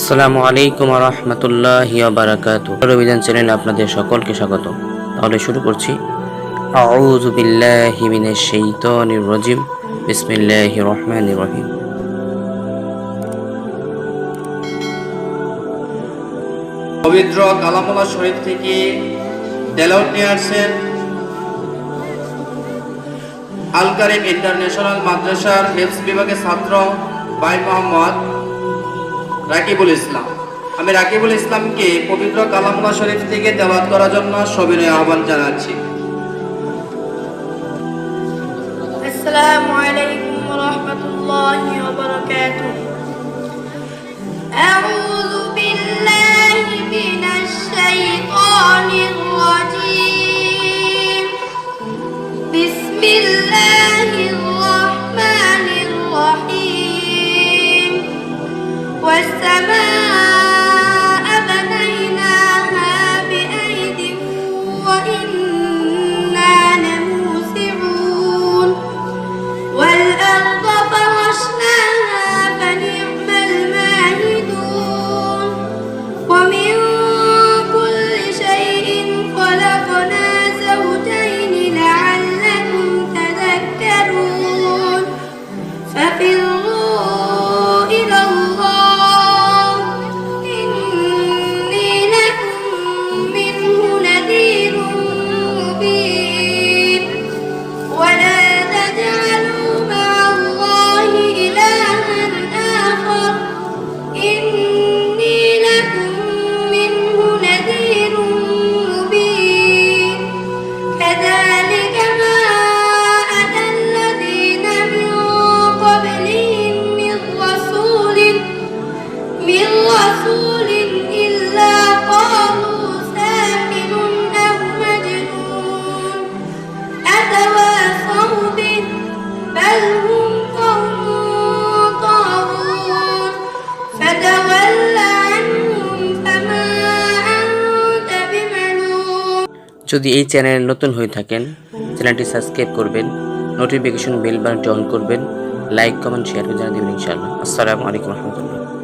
আসসালামু আলাইকুম রহমতুল্লাহ বারাকাত অভিযান চ্যানেলে আপনাদের সকলকে স্বাগত। তাহলে শুরু করছি। আউযু বিল্লাহি মিনাশ শাইতানির রাজিম। বিসমিল্লাহির রহমানির রহিম। পবিত্র কালামুল্লাহ শরীফ থেকে তেলাউট নিয়ে আল ইন্টারন্যাশনাল মাদ্রাসার হেফস বিভাগের ছাত্র ভাই মোহাম্মদ রাকিবুল ইসলাম। আমি রাকিবুল ইসলামকে পবিত্র কালামুলা শরীফ থেকে তেলাওয়াত করার জন্য সবিনয় আহ্বান জানাচ্ছি। আসসালামু আলাইকুম ওয়া রাহমাতুল্লাহি ওয়া বারাকাতুহু। 哎，飞。যদি এই চ্যানেল নতুন হয়ে থাকেন, চ্যানেলটি সাবস্ক্রাইব করবেন নোটিফিকেশন বেল বাটনটি অন করবেন লাইক কমেন্ট শেয়ার করে জানিয়ে দেবেন ইনশাআল্লাহ। আসসালামু আলাইকুম রহমতুল্লাহ।